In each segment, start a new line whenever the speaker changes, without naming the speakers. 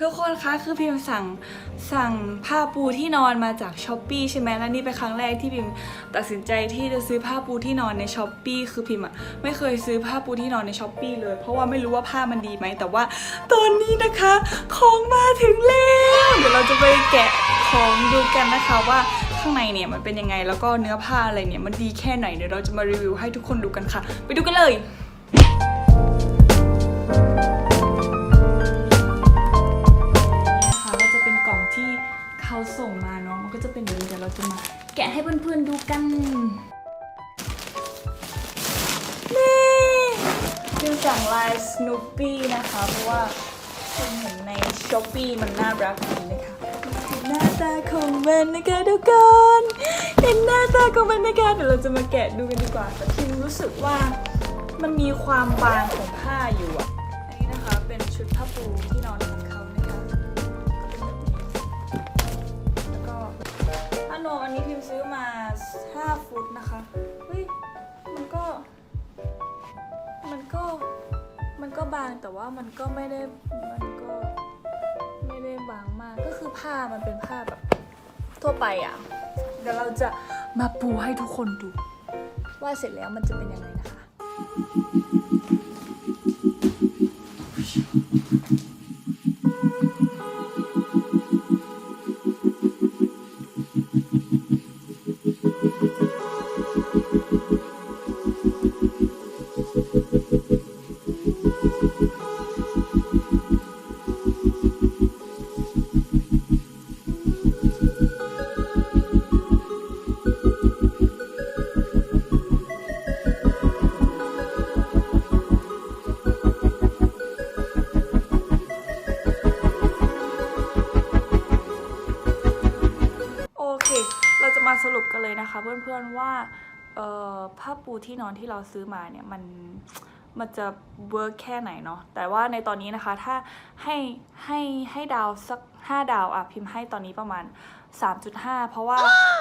ทุกคนคะคือพิมพ์สั่งสั่งผ้าปูที่นอนมาจากช้อปปีใช่ไหมแล้วนี่เป็นครั้งแรกที่พิมตัดสินใจที่จะซื้อผ้าปูที่นอนในช้อปปีคือพิมอะไม่เคยซื้อผ้าปูที่นอนในช้อปปีเลย เพราะว่าไม่รู้ว่าผ้ามันดีไหมแต่ว่าตอนนี้นะคะของมาถึงแล้วเดี๋ยวเราจะไปแกะของดูกันนะคะว่าข้างในเนี่ยมันเป็นยังไงแล้วก็เนื้อผ้าอะไรเนี่ยมันดีแค่ไหนเดี๋ยวเราจะมารีวิวให้ทุกคนดูกันค่ะ ไปดูกันเลย พื่อนๆดูกันนี่คือสั่งลาย Snoopy นะคะ เพราะว่าคุณเห็นใน s h อ p e e มันน่ารักดีนะคะเห็นหน้าตาของมันนะคะทุกคนเห็นหน้าตาของมันนะคะเดี๋ยวเราจะมาแกะดูกันดีกว่าแต่พิมรู้สึกว่ามันมีความบางของผ้าอยู่อะอันนี้นะคะเป็นชุดผ้าปูที่นอนของเขานะคะก็เนแบบนี้แล้วก็ผ้านวมอันนี้พิมซื้อมา 5ฟุตนะคะเฮ้ยมันก็ มันก็ มันก็บางแต่ว่ามันก็ไม่ได้ มันก็ไม่ได้บางมาก ก็คือผ้ามันเป็นผ้าแบบทั่วไปอะ เดี๋ยวเราจะมาปูให้ทุกคนดู ว่าเสร็จแล้วมันจะเป็นยังไงนะคะ เคเราจะมาสรุปกันเลยนะคะเพื่อนๆว่า ผ้าปูที่นอนที่เราซื้อมาเนี่ยมันมันจะเวิร์กแค่ไหนเนาะแต่ว่าในตอนนี้นะคะถ้าให้ให้ให้ดาวสัก 5 ดาวอะพิมพ์ให้ตอนนี้ประมาณ 3.5 เพราะว่า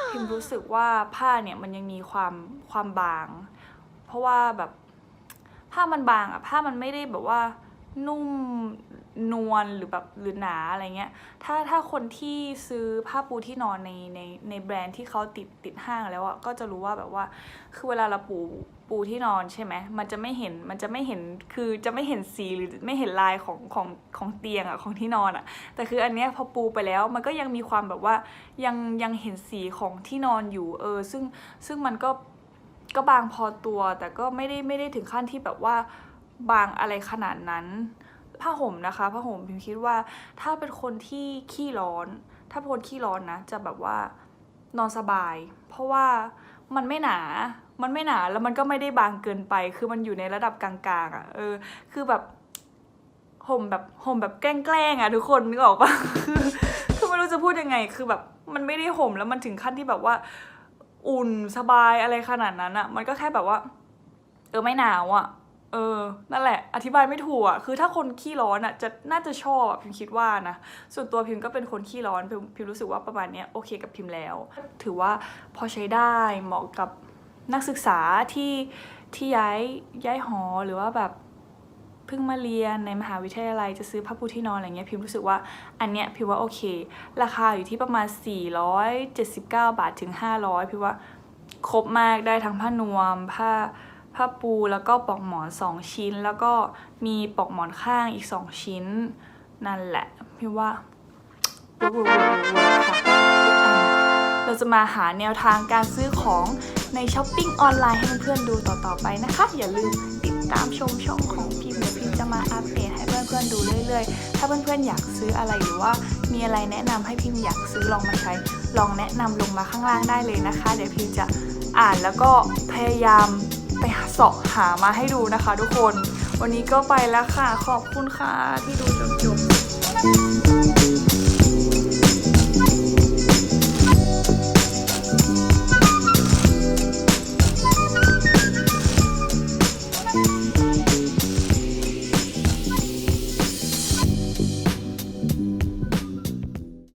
พิมพ์รู้สึกว่าผ้าเนี่ยมันยังมีความความบาง เพราะว่าแบบผ้ามันบางอะผ้ามันไม่ได้แบบว่านุ่ม นวลหรือแบบหรือหนาอะไรเงี้ย ถ้าถ้าคนที่ซื้อผ้าปูที่นอนในในในแบรนด์ที่เขาติดติดห้างแล้วอะก็จะรู้ว่าแบบว่า คือเวลาเราปูปูที่นอนใช่ไหมมันจะไม่เห็นมันจะไม่เห็นคือจะไม่เห็นสีหรือไม่เห็นลายของของของเตียงอะของที่นอนอะแต่คืออันเนี้ยพอปูไปแล้วมันก็ยังมีความแบบว่ายังยังเห็นสีของที่นอนอยู่เออ ซึ่งซึ่งมันก็ก็บางพอตัวแต่ก็ไม่ได้ไม่ได้ถึงขั้นที่แบบว่าบางอะไรขนาดนั้น ผ้าห่มนะคะผ้าห่มพิมคิดว่าถ้าเป็นคนที่ขี้ร้อน ถ้าเป็นคนขี้ร้อนนะ จะแบบว่านอนสบาย เพราะว่ามันไม่หนามันไม่หนาแล้วมันก็ไม่ได้บางเกินไป คือมันอยู่ในระดับกลางๆอะ่ะเออ คือแบบห่มแบบห่มแบบแกล้งๆอะ่ะทุกคนนึกออกปะคือคือไม่รู้จะพูดยังไง คือแบบมันไม่ได้ห่มแล้วมันถึงขั้นที่แบบว่า อุ่นสบายอะไรขนาดนั้นอะ่ะ มันก็แค่แบบว่า เออไม่หนาวอะ เออ นั่นแหละ อธิบายไม่ถูกอะ คือถ้าคนขี้ร้อนอะ จะน่าจะชอบพิมคิดว่านะ ส่วนตัวพิมก็เป็นคนขี้ร้อน พิมพิมรู้สึกว่าประมาณนี้โอเคกับพิมแล้ว ถือว่าพอใช้ได้เหมาะกับนักศึกษาที่ที่ย้ายย้ายหอหรือว่าแบบเพิ่งมาเรียนในมหาวิทยาลัยจะซื้อผ้าปูที่นอนอะไรเงี้ยพิมรู้สึกว่าอันเนี้ยพิมว่าโอเค ราคาอยู่ที่ประมาณ 479 บาทถึง 500พิมว่าครบมากได้ทั้งผ้านวมผ้า ผ้าปูแล้วก็ปลอกหมอน 2 ชิ้น แล้วก็มีปลอกหมอนข้างอีก 2 ชิ้น นั่นแหละพี่ว่าเวิร์กเวิร์กเวิร์กเวิร์กค่ะเราจะมาหาแนวทางการซื้อของในช้อปปิ้งออนไลน์ให้เพื่อนๆดูต่อๆไปนะคะ อย่าลืมติดตามชมช่องของพิมพ์เดี๋ยพิมจะมาอัปเดตให้เพื่อนๆดูเรื่อยๆ ถ้าเพื่อนๆอยากซื้ออะไรหรือว่ามีอะไรแนะนำให้พิมพ์อยากซื้อลองมาใช้ ลองแนะนำลงมาข้างล่างได้เลยนะคะ เดี๋ยวพิมพ์จะอ่านแล้วก็พยายาม ไปเสาะหามาให้ดูนะคะทุกคน วันนี้ก็ไปแล้วค่ะ ขอบคุณค่ะที่ดูจนจบ